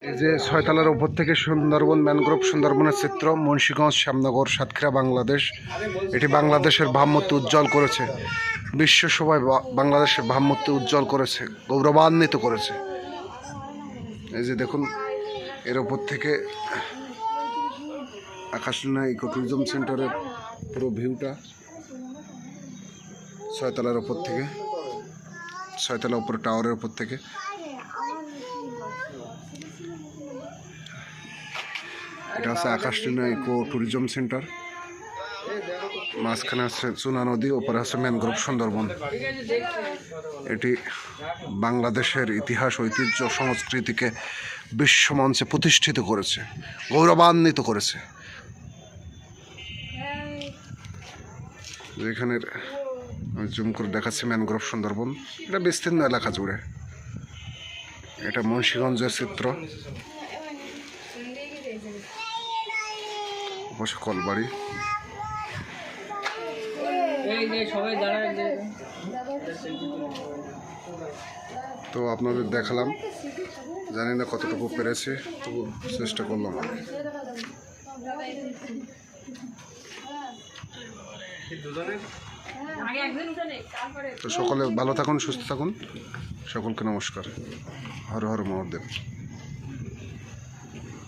এই যে ছয়তলার উপর থেকে সুন্দরবন, ম্যানগ্রোভ সুন্দরবনের চিত্র, মুন্সীগঞ্জ, শ্যামনগর, সাতক্ষীরা, বাংলাদেশ। এটি বাংলাদেশের ভাবমূর্তি উজ্জ্বল করেছে। বিশ্ব বা- বাংলাদেশের ভাবমূর্তি উজ্জ্বল করেছে, গৌরবান্বিত করেছে। এই যে দেখুন, এর উপর থেকে আকাশলীনা ইকো ট্যুরিজম সেন্টারের পুরো ভিউটা ছয়তলার উপর থেকে, ছয়তলা উপরে টাওয়ারের উপর থেকে। এটা হচ্ছে আকাশলীনা ইকো ট্যুরিজম সেন্টার মাঝখানে আছে চুনা নদী, ওপরে আছে ম্যানগ্রোভ সুন্দরবন। এটি বাংলাদেশের ইতিহাস, ঐতিহ্য, সংস্কৃতিকে বিশ্বমঞ্চে প্রতিষ্ঠিত করেছে, গৌরবান্বিত করেছে। যেখানের জুম করে দেখাচ্ছি ম্যানগ্রোভ সুন্দরবন। এটা বিস্তীর্ণ এলাকা জুড়ে। এটা মুন্সীগঞ্জের চিত্র। অবশ্য কলবাড়ি। এই যে সবাই দাঁড়ায় তো আপনাদের দেখালাম। জানি না কতটুকু পেরেছি তবু চেষ্টা করলাম। আগে তো সকলে ভালো থাকুন সুস্থ থাকুন। সকলকে নমস্কার। হর হর মহাদেব।